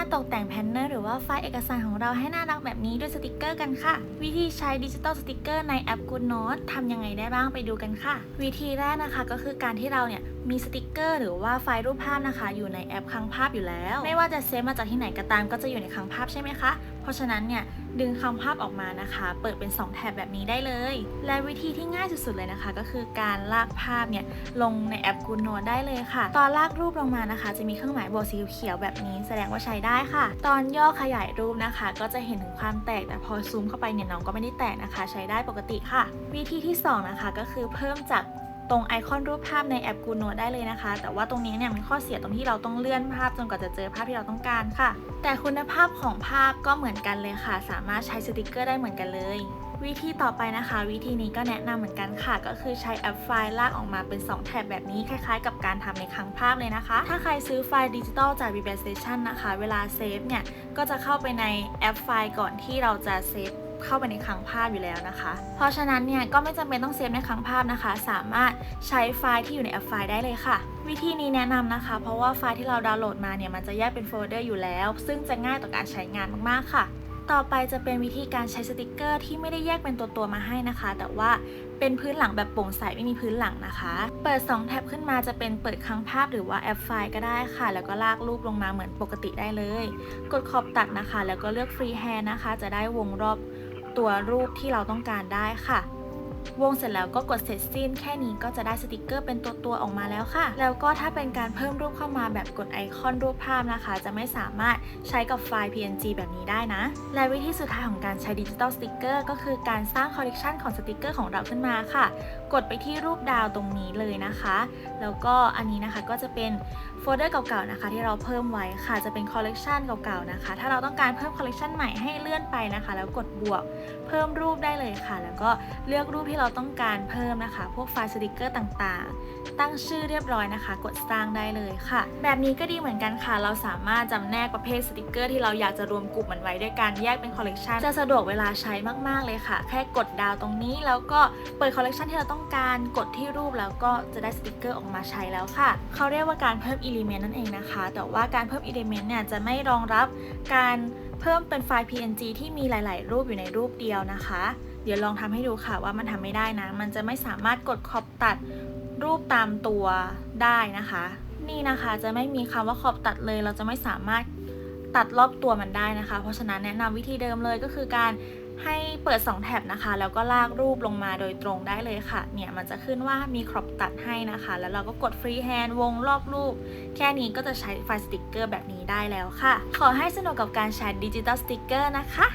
าตกแต่งแพนเนอร์หรือว่าไฟล์เอกสารของเราให้น่ารักแบบนี้ด้วยสติกเกอร์กันค่ะ วิธีใช้ดิจิตอลสติกเกอร์ในแอป GoodNote ทำยังไงได้บ้างไปดูกันค่ะ วิธีแรกนะคะก็คือการที่เราเนี่ยมีสติกเกอร์หรือว่าไฟล์รูปภาพนะคะ อยู่ในแอปคลังภาพอยู่แล้ว ไม่ว่าจะเซฟมาจากที่ไหนก็ตามก็จะอยู่ในคลังภาพใช่ไหมคะ เพราะฉะนั้นเนี่ยดึงคลังภาพออกมานะคะ เปิดเป็น 2 แถบแบบนี้ได้เลย และวิธีที่ง่ายสุดๆเลยนะคะ ก็คือการลากภาพเนี่ยลงในแอป GoodNote ได้เลยค่ะ ตอนลากรูปลงมานะคะ จะมีเครื่องหมายบวกสีเขียวแบบนี้ แสดงว่าใช้ได้ค่ะ ตอนย่อขยายรูปนะคะ ก็จะเห็นถึงความแตกแต่พอซูมเข้าไปเนี่ยน้องก็ไม่ได้แตกนะคะ ใช้ได้ปกติค่ะ วิธีที่สองนะคะก็คือเพิ่มจาก ตรงไอคอนรูปภาพในแอป g o o n o t e ได้เลยนะคะ แต่ว่าตรงนี้เนี่ยมีข้อเสียตรงที่เราต้องเลื่อนภาพจนกว่าจะเจอภาพที่เราต้องการค่ะ แต่คุณภาพของภาพก็เหมือนกันเลยค่ะ สามารถใช้สติกเกอร์ได้เหมือนกันเลย วิธีต่อไปนะคะ วิธีนี้ก็แนะนำเหมือนกันค่ะ ก็คือใช้แอปไฟล์ลากออกมาเป็น 2 แถบแบบนี้คล้ายๆ กับการทำในคลังภาพเลยนะคะ ถ้าใครซื้อไฟล์ดิจิตอลจาก v b a Station นะคะ เวลาเซฟเนี่ยก็จะเข้าไปในแอปไฟล์ก่อนที่เราจะเซฟ เข้าไปในคลังภาพอยู่แล้วนะคะ เพราะฉะนั้นเนี่ยก็ไม่จำเป็นต้องเซฟในคลังภาพนะคะ สามารถใช้ไฟล์ที่อยู่ในแอปไฟล์ได้เลยค่ะ วิธีนี้แนะนำนะคะ เพราะว่าไฟล์ที่เราดาวน์โหลดมาเนี่ยมันจะแยกเป็นโฟลเดอร์อยู่แล้ว ซึ่งจะง่ายต่อการใช้งานมากๆค่ะ ต่อไปจะเป็นวิธีการใช้สติกเกอร์ที่ไม่ได้แยกเป็นตัวตัวๆมาให้นะคะ แต่ว่าเป็นพื้นหลังแบบโปร่งใสไม่มีพื้นหลังนะคะ เปิด 2 แท็บขึ้นมาจะเป็นเปิดคลังภาพหรือว่าแอปไฟล์ก็ได้ค่ะ แล้วก็ลากรูปลงมาเหมือนปกติได้เลย กดขอบตัดนะคะ แล้วก็เลือกฟรีแฮนนะคะ จะได้วงรอบ ตัวรูปที่เราต้องการได้ค่ะ วงเสร็จแล้วก็กดเสร็จสิ้น แค่นี้ก็จะได้สติกเกอร์เป็นตัวตัวออกมาแล้วค่ะ แล้วก็ถ้าเป็นการเพิ่มรูปเข้ามาแบบกดไอคอนรูปภาพนะคะ จะไม่สามารถใช้กับไฟล์ PNG แบบนี้ได้นะ และวิธีสุดท้ายของการใช้ดิจิตอลสติกเกอร์ก็คือการสร้างคอลเลกชันของสติกเกอร์ของเราขึ้นมาค่ะ กดไปที่รูปดาวตรงนี้เลยนะคะ แล้วก็อันนี้นะคะก็จะเป็นโฟลเดอร์เก่าๆนะคะ ที่เราเพิ่มไว้ค่ะจะเป็นคอลเลกชันเก่าๆนะคะ ถ้าเราต้องการเพิ่มคอลเลกชันใหม่ให้เลื่อนไปนะคะ แล้วกดบวก เพิ่มรูปได้เลยค่ะ แล้วก็เลือกรูปที่เราต้องการเพิ่มนะคะ พวกไฟล์สติกเกอร์ต่างๆ ตั้งชื่อเรียบร้อยนะคะ กดสร้างได้เลยค่ะ แบบนี้ก็ดีเหมือนกันค่ะ เราสามารถจำแนกประเภทสติกเกอร์ที่เราอยากจะรวมกลุ่มมันไว้ด้วยการแยกเป็นคอลเลกชันจะสะดวกเวลาใช้มากๆเลยค่ะ แค่กดดาวตรงนี้แล้วก็เปิดคอลเลกชันที่เราต้องการกดที่รูปแล้วก็จะได้สติกเกอร์ออกมาใช้แล้วค่ะเขาเรียกว่าการเพิ่มอิเลเมนต์นั่นเองนะคะ แต่ว่าการเพิ่มอิเลเมนต์เนี่ยจะไม่รองรับการเพิ่มเป็นไฟล์ PNG ที่มีหลาย ๆ รูปอยู่ในรูปเดียวนะคะ เดี๋ยวลองทำให้ดูค่ะว่ามันทำไม่ได้นะ มันจะไม่สามารถกดขอบตัดรูปตามตัวได้นะคะ นี่นะคะจะไม่มีคำว่าขอบตัดเลย เราจะไม่สามารถตัดรอบตัวมันได้นะคะ เพราะฉะนั้นแนะนำวิธีเดิมเลยก็คือการให้เปิด 2 แท็บนะคะ แล้วก็ลากรูปลงมาโดยตรงได้เลยค่ะ เนี่ยมันจะขึ้นว่ามีครอบตัดให้นะคะ แล้วเราก็กดฟรีแฮนด์วงรอบรูป แค่นี้ก็จะใช้ไฟล์สติกเกอร์แบบนี้ได้แล้วค่ะ ขอให้สนุกกับการใช้ดิจิตอลสติกเกอร์นะคะ